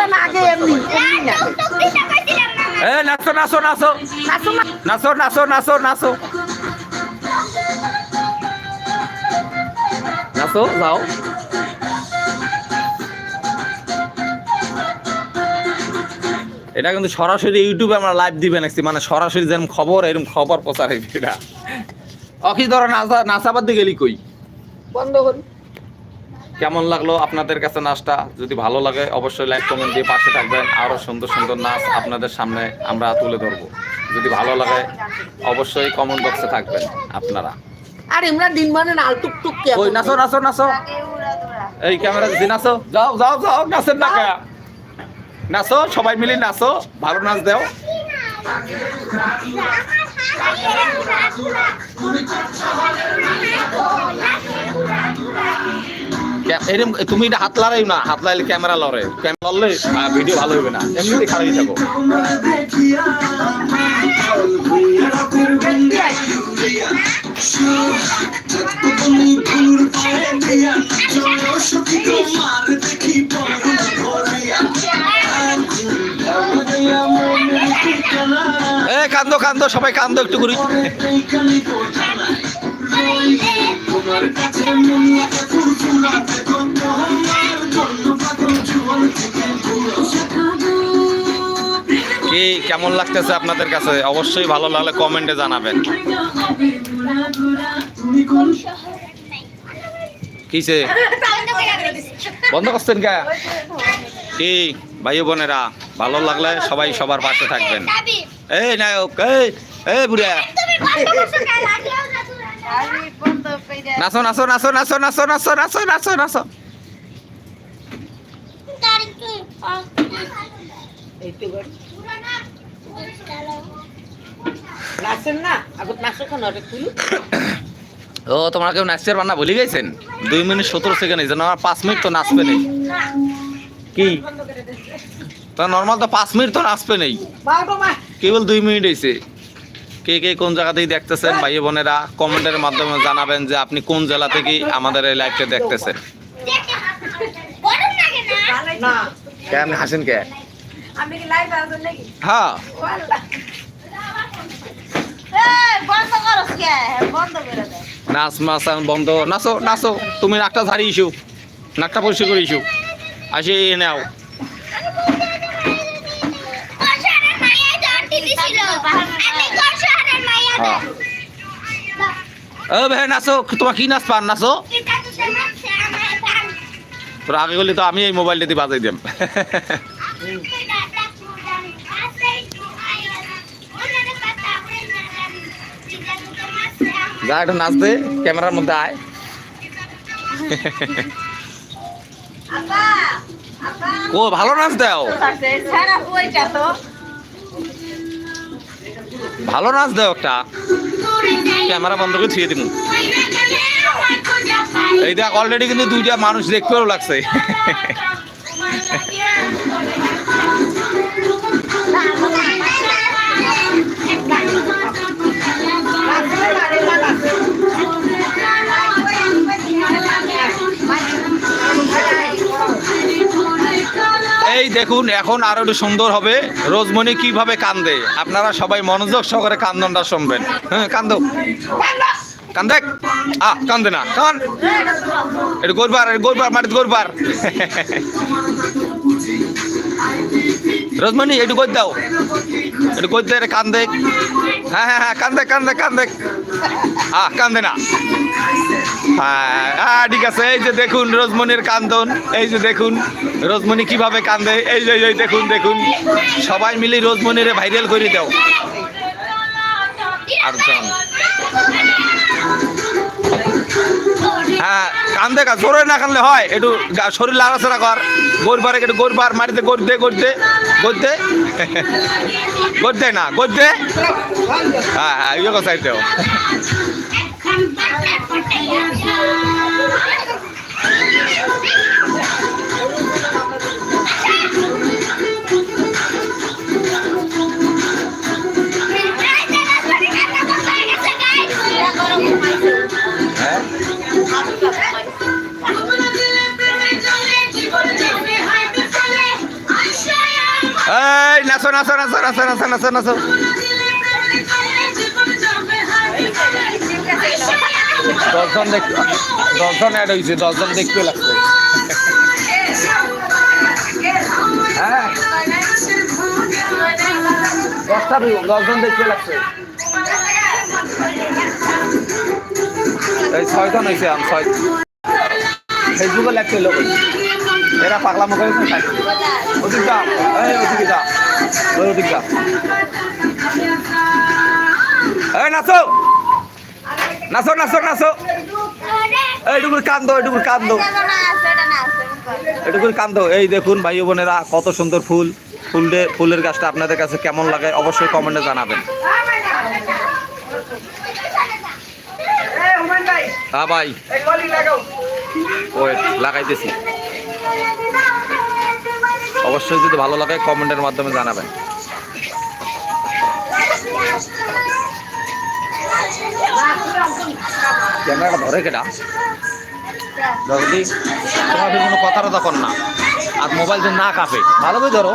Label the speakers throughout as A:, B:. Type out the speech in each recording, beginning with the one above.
A: দেন আগে এমনি এমনি না।
B: এ নাচো নাচো নাচো।
A: নাচো না।
B: নাচো নাচো নাচো নাচো। যাও। এটা কিন্তু সরাসরি ইউটিউবে আমরা লাইভ দিবে নাকি? মানে সরাসরি যেরকম খবর এরকম খবর প্রচার হইবে এটা। অকি ধরো নাচা নাচাবার দিকে গেলি কই?
A: বন্ধ করুন
B: কেমন লাগল আপনাদের কাছে নাচটা? যদি ভালো লাগে অবশ্যই লাইক কমেন্ট দিয়ে পাশে থাকবেন। আরও সুন্দর সুন্দর নাচ আপনাদের সামনে আমরা তুলে ধরবো। যদি ভালো লাগে অবশ্যই কমেন্ট বক্সে থাকবেন আপনারা।
A: আর এমরা দিন মানে নাল টুক টুক কে
B: ওই নাচো নাচো নাচো। এই ক্যামেরা দিদি নাচো। যাও যাও যাও নাচেন না কে? নাচো সবাই মিলে নাচো। ভালো নাচ দাও। ক্যা- তুমি এটা হাত লড়াই না, হাত লাইলে ক্যামেরা লড়ে। ক্যামেরা লড়লে ভিডিও ভালো হবে না। এমনিতে খারাপই থাকো। এ, কান্দো কান্দো, সবাই কান্দো একটু করি কি কেমন লাগতেছে আপনাদের কাছে? অবশ্যই ভালো লাগলে কমেন্টে জানাবেন। কিসে বন্ধ করছেন কে? কি? ভাই বোনেরা, ভালো লাগলে সবাই সবার পাশে থাকবেন। এই নায়ক, এই এই বুড়া। নাচো নাচো নাচো নাচো নাচো নাচো নাচো নাচো নাচো
A: এইটু করে নাচেন না আগত নাচো খান ওটা খুলু
B: ও তোমরা কেউ নাচতে পারবা না ভুলে গেছেন? দুই মিনিট সতেরো সেকেন্ড যেন আমার পাঁচ মিনিট তো নাচবে নেই। কি? তো নর্মাল তো পাঁচ মিনিট তো নাচবে নেই। কেবল দুই মিনিট হয়েছে। কে কে কোন জায়গা থেকে দেখতেছেন ভাই বোনেরা কমেন্টের মাধ্যমে জানাবেন যে আপনি কোন জেলা থেকে আমাদের এই লাইভটা দেখতেছেন।
A: না।
B: কেন হাসেন কে?
C: আমি কি লাইভ আছেন নাকি?
B: হ্যাঁ।
C: এই বন্ধ করো বন্ধ করে দে
B: নাচ মাছ বন্ধ। নাচো নাচো। তুমি নাকটা ঝাড়ি ইস্যু নাকটা পরিষ্কার করে ইস্যু আসি নাও হ্যাঁ। ও ভাই নাচো। তোমার কি নাচ পান? নাচো। তোর আগে তো আমি এই মোবাইলটা দিয়ে বাজাই দিম। যা একটু নাচ দে ক্যামেরার মধ্যে আয়। ও ভালো নাচ দাও। ভালো নাচ দাও একটা। ক্যামেরা বন্ধ করে ছুঁয়ে দিব এই দেখ অলরেডি কিন্তু দুইটা মানুষ দেখতেও লাগছে। এই দেখুন, এখন আরও একটু সুন্দর হবে। রোজমণি কীভাবে কান্দে? আপনারা সবাই মনোযোগ সহকারে কান্দনটা শুনবেন। হ্যাঁ কান্দ। কান্দে? আহ, কান্দে না। কান। এটা গোরবার গোরবার মাটিতে গোরবার। রোজমণি একটু গদ দাও। একটু গদ দে কান্দে। হ্যাঁ হ্যাঁ হ্যাঁ কান্দে কান্দে কান্দে। আহ, কান্দে না। হ্যাঁ হ্যাঁ ঠিক আছে। এই যে দেখুন রোজমণির কান্দন, এই যে দেখুন রোজমণি কীভাবে কান্দে, এই যে, এই দেখুন দেখুন। সবাই মিলে রোজমণিরে ভাইরাল করে দাও। আর জন হ্যাঁ কান্দে কাজ না কানলে হয়। একটু শরীর লাড়াছাড়া কর। গোরবার একটু গোরবার মাটিতে গোর দে গোর দে না, গোর হ্যাঁ হ্যাঁ ইয়ে কথা নাচো নাচো নাচো নাচো নাচো নাচো দশজন দেখ দশজন অ্যাড হয়েছে দশজন দেখতে লাগছে। হ্যাঁ। দশটা দশজন দেখতে লাগছে। এই ছয়জন হয়েছে আম, ছয় ফেসবুকে লাগছে লোক। এরা পাগলা মুখে ওদিক যা এই, ওদিকে যা নাচো। নাচো নাচো নাচো। এইটুকুর কান্দো এইটুকুর কান্দো। এটুকুর কান্দো। এই দেখুন, ভাই বোনেরা, কত সুন্দর ফুল। ফুলে ফুলের গাছটা আপনাদের কাছে কেমন লাগে অবশ্যই কমেন্টে জানাবেন। হ্যাঁ ভাই। ওই লাগাইতেছি। অবশ্যই যদি ভালো লাগে কমেন্টের মাধ্যমে জানাবেন। ক্যামেরাটা ধরে কেটা। তোমার ফির কোনো কথাটা তখন না। আর মোবাইল যদি না কাঁপে। ভালো করে ধরো।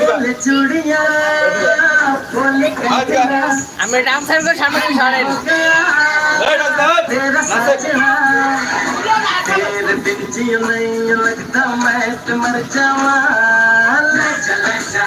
D: बोले चूड़िया बोले कंकरा
A: আমি ডান্সার করে সামনে থেকে সরেন
B: এই ডাক্তার
D: तेरा साजना तेरे बिन जियो नहीं लगता मैं तो मर जावा ले चले जा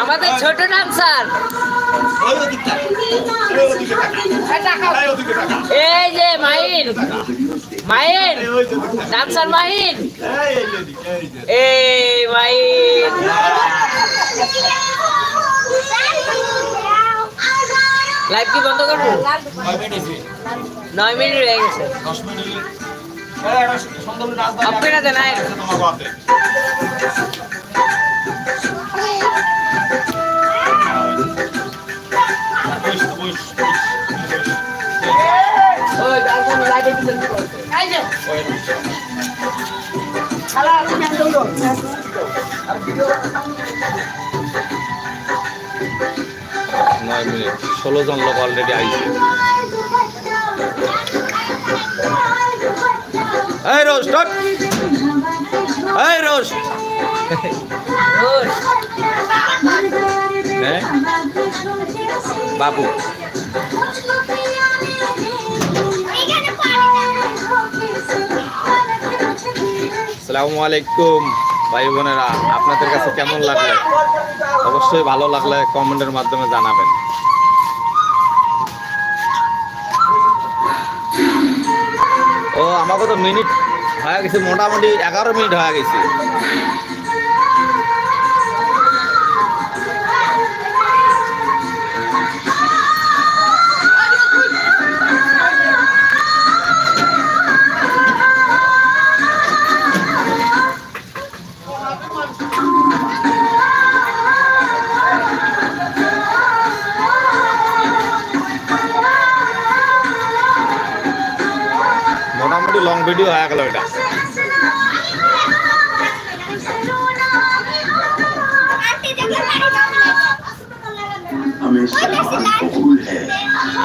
A: আমাদের ছোট ডান্সার
B: ওদিকে
A: ডান্সার মাহিন।
B: এই এই
A: মাহিন। লাইভ কি বন্ধ করব? নয় মিনিট হয়ে গেছে।
B: দশ মিনিট। হলে- এই,
A: ডান্সার লাইভে কি বলতে এই যে
B: ওই,
A: শালা তুমি আমি
B: মিনিট। ষোলো জন লোক অলরেডি আইছে। এই রোজ এই রোজ হ্যাঁ? বাবু। আসসালামু আলাইকুম, ভাই বোনেরা, আপনাদের কাছে কেমন লাগল? অবশ্যই ভালো লাগলে কমেন্টের মাধ্যমে জানাবেন। ও, আমাকে তো মিনিট হয়ে গেছে, মোটামুটি এগারো মিনিট হয়ে গেছে।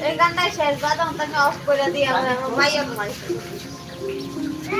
C: এই গানটা শেষ বাদাম তাকে অফ করে দিয়ে মাইয়া মারি